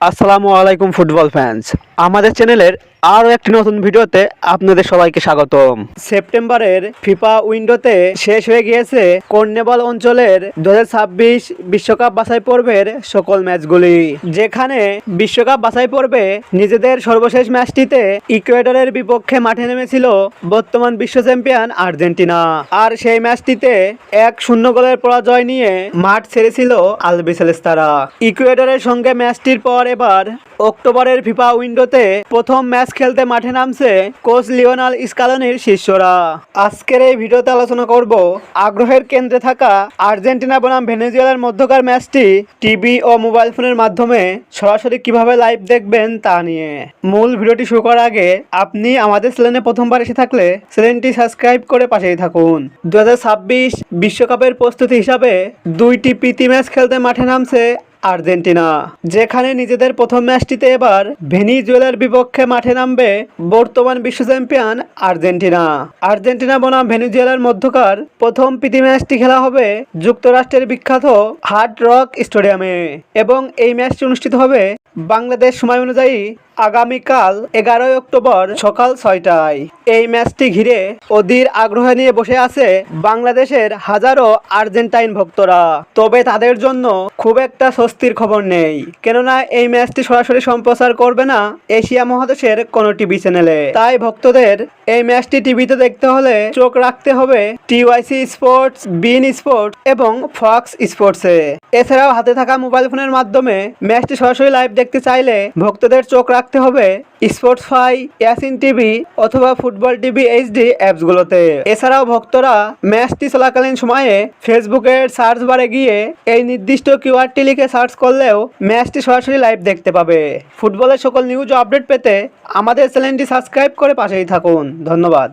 আসসালামু আলাইকুম football fans আমাদের চ্যানেলের আরও একটি নতুন ভিডিওতে আপনাদের সবাইকে স্বাগতম। সেপ্টেম্বরের ফিফা উইন্ডোতে শেষ হয়ে গিয়েছে কর্নেবল অঞ্চলের দু বিশ্বকাপ বাছাই পর্বের সকল ম্যাচগুলি, যেখানে বিশ্বকাপ বাছাই পর্বে নিজেদের সর্বশেষ ম্যাচটিতে ইকুয়েডরের বিপক্ষে মাঠে নেমেছিল বর্তমান বিশ্ব চ্যাম্পিয়ন আর্জেন্টিনা। আর সেই ম্যাচটিতে এক শূন্য গোলের পরাজয় নিয়ে মাঠ ছেড়েছিল আলবিসেলেস্তারা ইকুয়েডরের সঙ্গে ম্যাচটির পর এবার অক্টোবরের ফিফা উইন্ডোতে প্রথম ম্যাচ খেলতে মাঠে নামছে কোচ লিওনাল স্কালনির শিষ্যরা। আজকের এই ভিডিওতে আলোচনা করব আগ্রহের কেন্দ্রে থাকা আর্জেন্টিনা বনাম ভেনেজুয়েলার মধ্যকার ম্যাচটি টিভি ও মোবাইল ফোনের মাধ্যমে সরাসরি কীভাবে লাইভ দেখবেন তা নিয়ে। মূল ভিডিওটি শুরু করার আগে আপনি আমাদের চ্যানেলে প্রথমবার এসে থাকলে চ্যানেলটি সাবস্ক্রাইব করে পাশেই থাকুন। দু বিশ্বকাপের প্রস্তুতি হিসাবে দুইটি প্রীতি ম্যাচ খেলতে মাঠে নামছে আর্জেন্টিনা, যেখানে নিজেদের প্রথম ম্যাচটিতে এবার ভেনিজুয়েলার বিপক্ষে মাঠে নামবে বর্তমান বিশ্ব চ্যাম্পিয়ন আর্জেন্টিনা। আর্জেন্টিনা বনাম ভেনিজুয়েলার মধ্যকার প্রথম প্রীতি ম্যাচটি খেলা হবে যুক্তরাষ্ট্রের বিখ্যাত হার্ড রক স্টেডিয়ামে এবং এই ম্যাচটি অনুষ্ঠিত হবে বাংলাদেশ সময় অনুযায়ী আগামীকাল এগারোই অক্টোবর সকাল ছয়টায়। এই ম্যাচটি ঘিরে অধীর আগ্রহ নিয়ে বসে আছে বাংলাদেশের হাজারো আর্জেন্টাইন ভক্তরা। তবে তাদের জন্য খুব একটা স্বস্তির খবর নেই। কেননা এই ম্যাচটি সরাসরি সম্প্রচার করবে না এশিয়া মহাদেশের কোনো টিভি চ্যানেলে। তাই ভক্তদের এই ম্যাচটি টিভিতে দেখতে হলে চোখ রাখতে হবে টিওয়াইসি স্পোর্টস, বিন স্পোর্টস এবং ফক্স স্পোর্টসে। এছাড়াও হাতে থাকা মোবাইল ফোনের মাধ্যমে ম্যাচটি সরাসরি লাইভ দেখতে চাইলে ভক্তদের চোখ রাখতে হবে স্পোর্টস ফাই ইয়াসিন টিভি অথবা ফুটবল টিভি এইচডি অ্যাপসগুলোতে এছাড়াও ভক্তরা ম্যাচটি চলাকালীন সময়ে ফেসবুকের সার্চ বারে গিয়ে এই নির্দিষ্ট কিউআরটি লিখে সার্চ করলেও ম্যাচটি সরাসরি লাইভ দেখতে পাবে। ফুটবলের সকল নিউজ আপডেট পেতে আমাদের চ্যানেলটি সাবস্ক্রাইব করে পাশেই থাকুন। ধন্যবাদ।